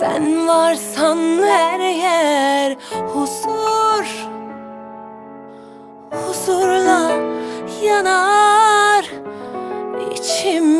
Sen varsan her yer huzur. Huzurla yanar. İçim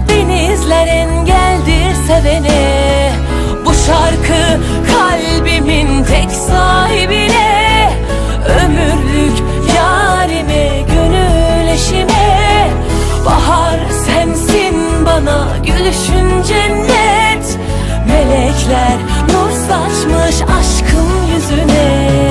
denizler engeldir sevene Bu şarkı kalbimin tek sahibine. Ömürlük yarime, gönül eşime. Bahar sensin bana gülüşün cennet. Melekler nur saçmış aşkın yüzüne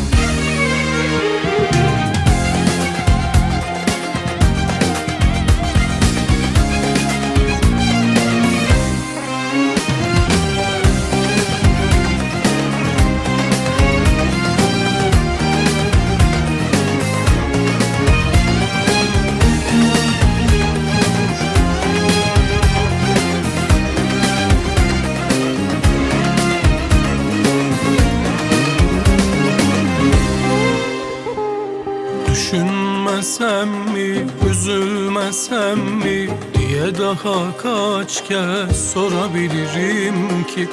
daha kaç kez sorabilirim ki?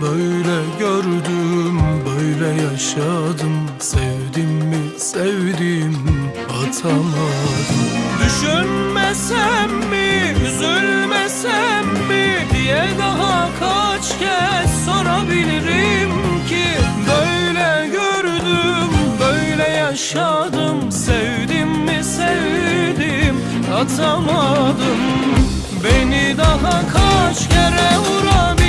Böyle gördüm, böyle yaşadım. Sevdim mi, sevdim, atamadım. Düşünmesem mi, üzülmesem mi diye daha kaç kez sorabilirim ki? Böyle gördüm, böyle yaşadım. Sevdim mi sevdim, atamadım Beni daha kaç kere vurabilir,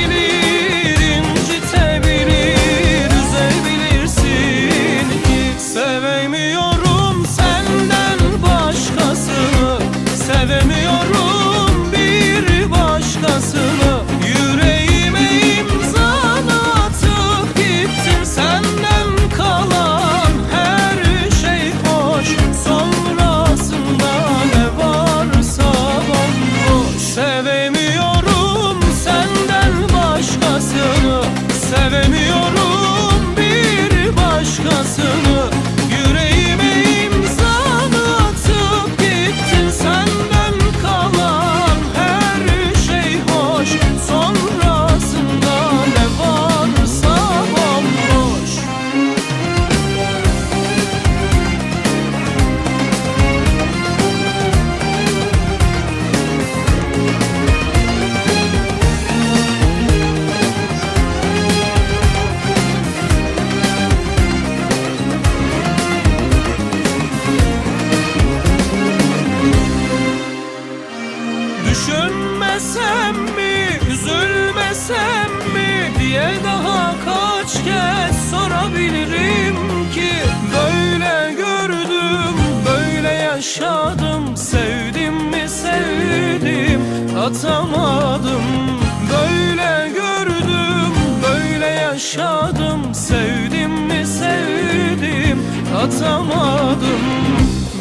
atamadım.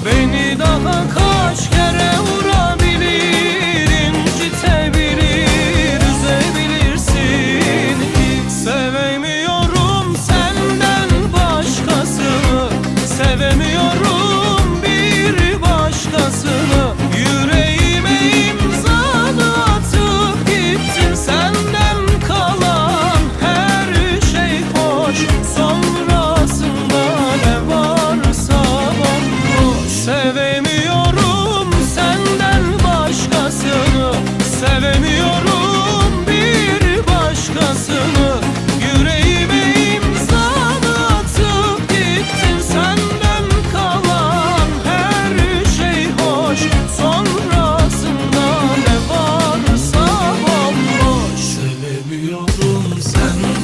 Beni daha kaç kere Sen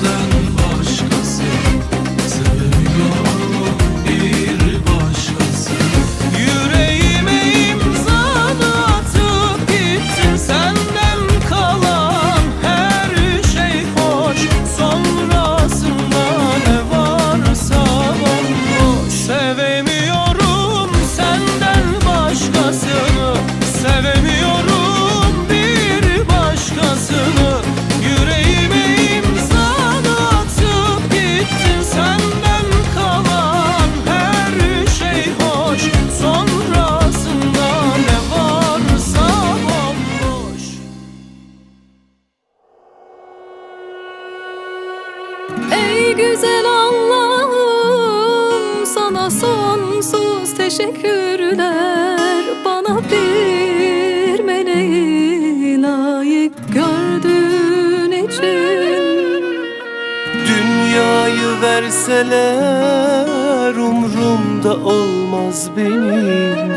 deseler umrumda olmaz benim.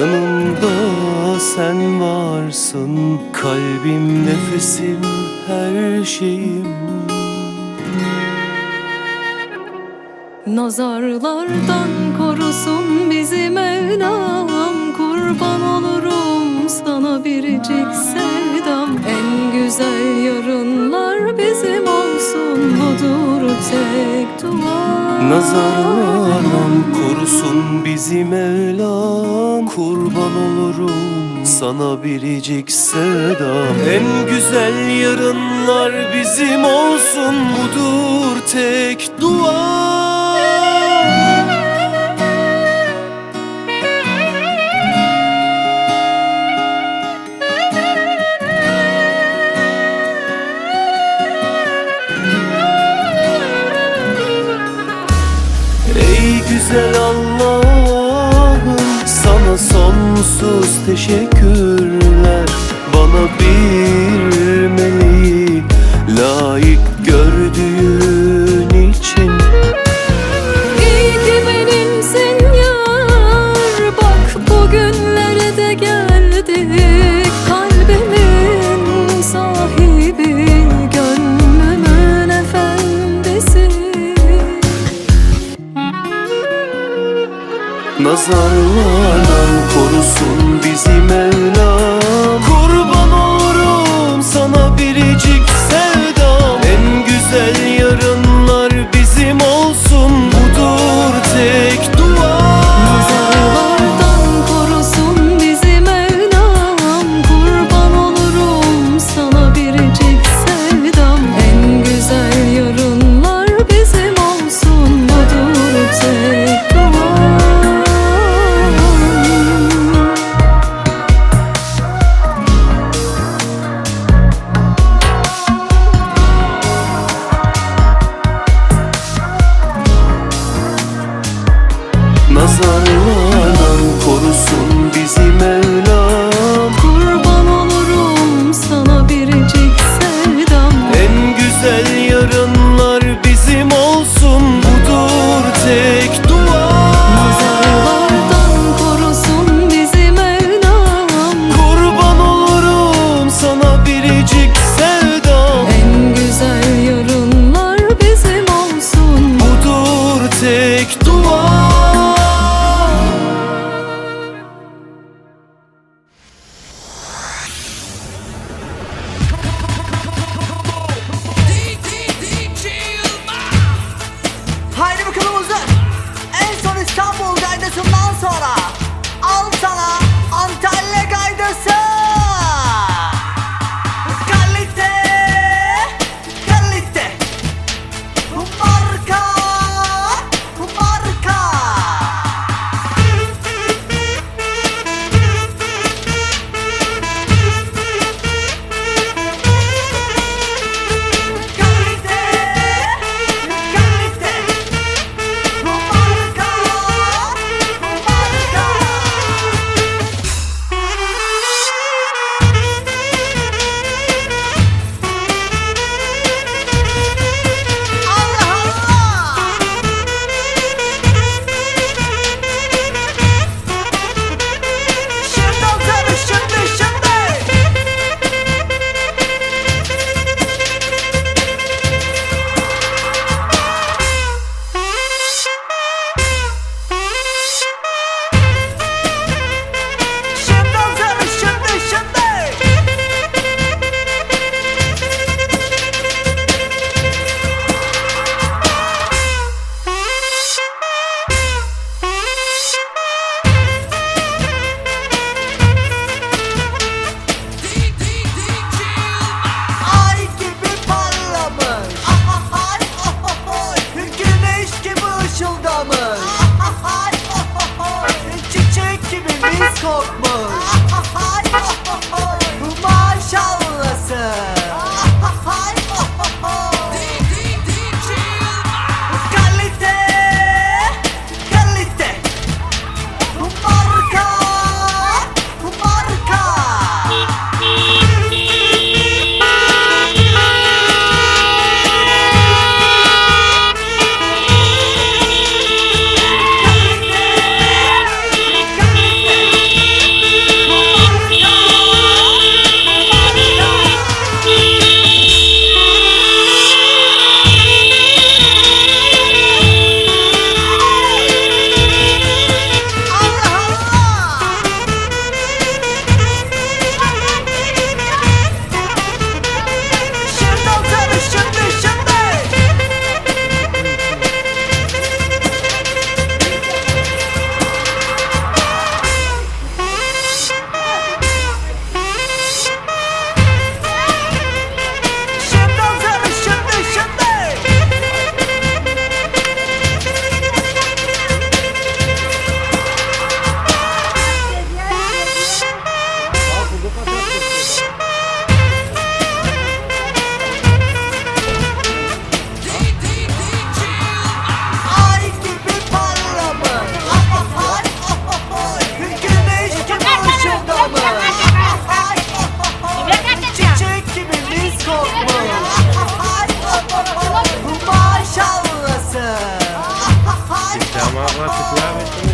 Yanımda sen varsın kalbim nefesim her şeyim. Nazarlardan korusun bizi Mevlam. Kurban olurum sana biricik sevdam. En güzel yarınlar bizim olsun. Budur tek dua Nazarlarım kurusun bizi Mevlam. Kurban olurum sana biricik sedam En güzel yarınlar bizim olsun. Budur tek dua Damage, damage, damage, damage.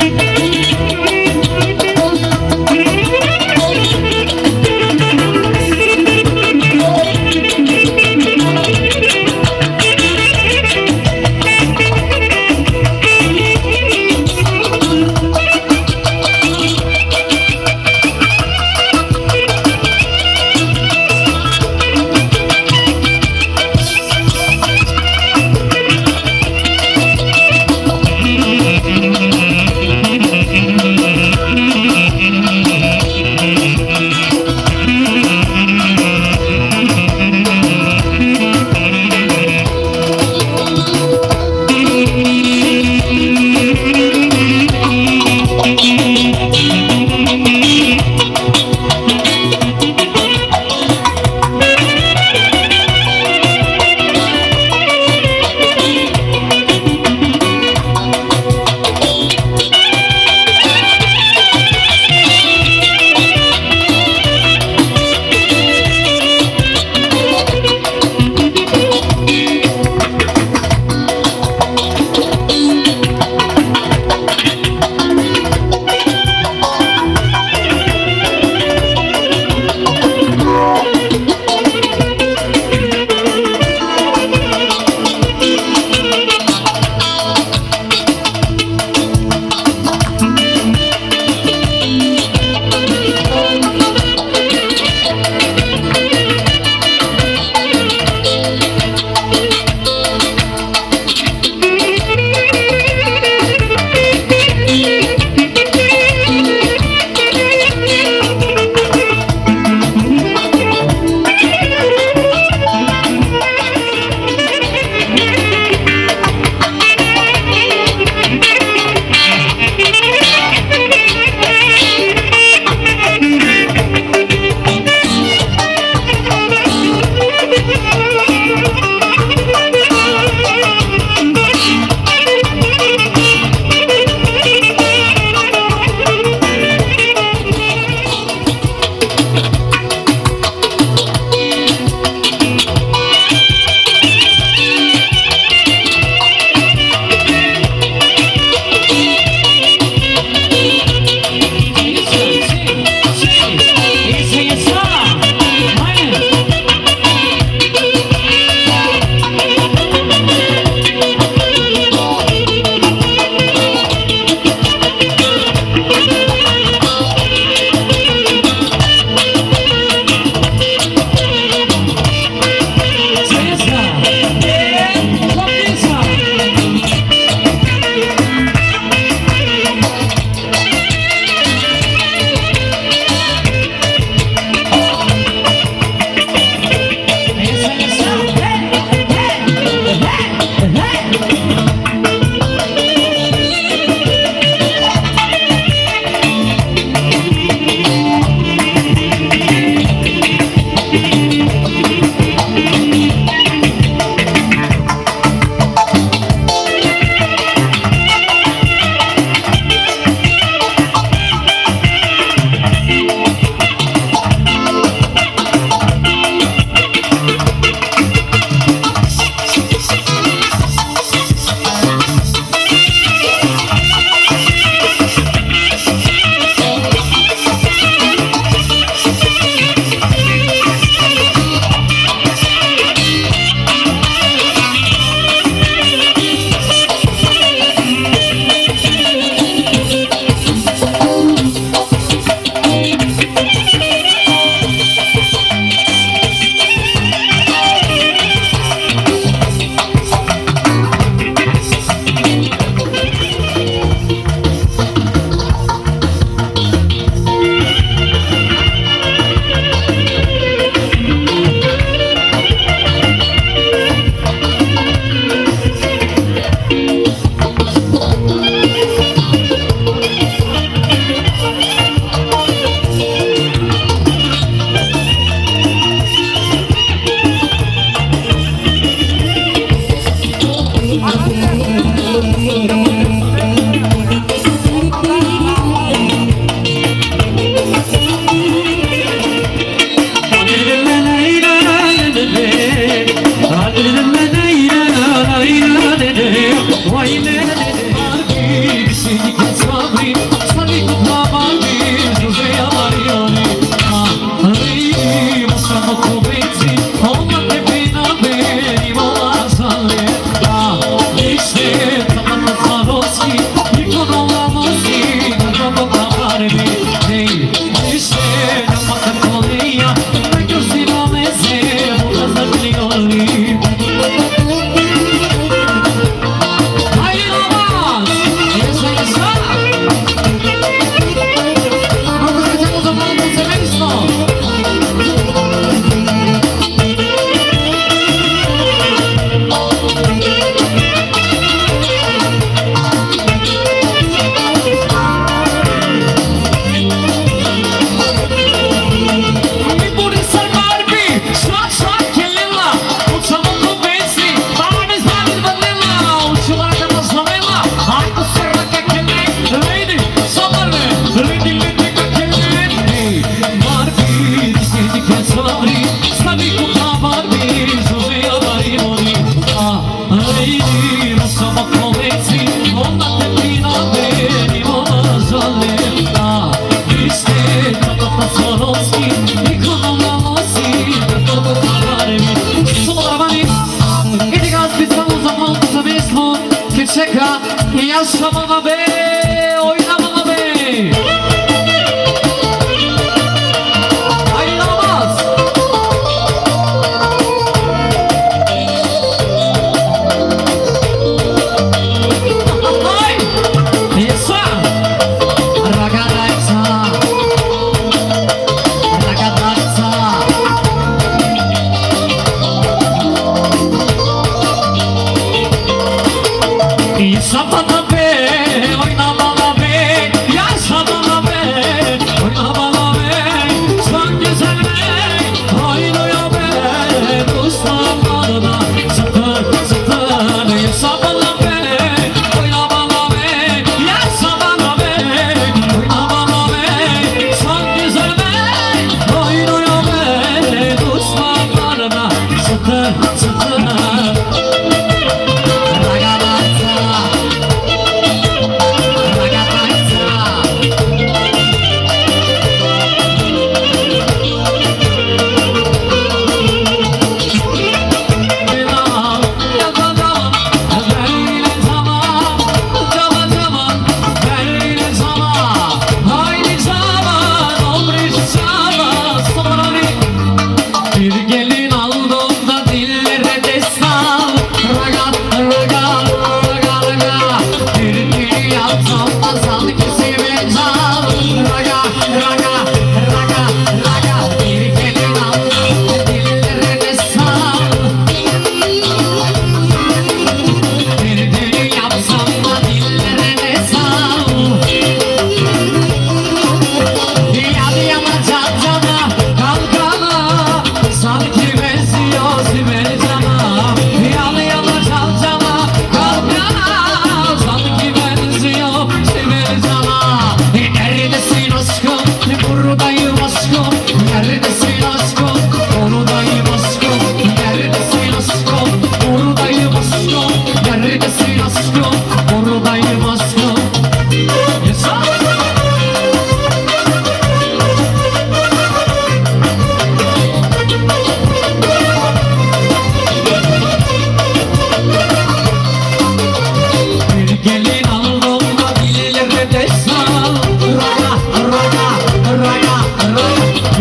somos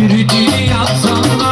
Yürüdüğü yatağında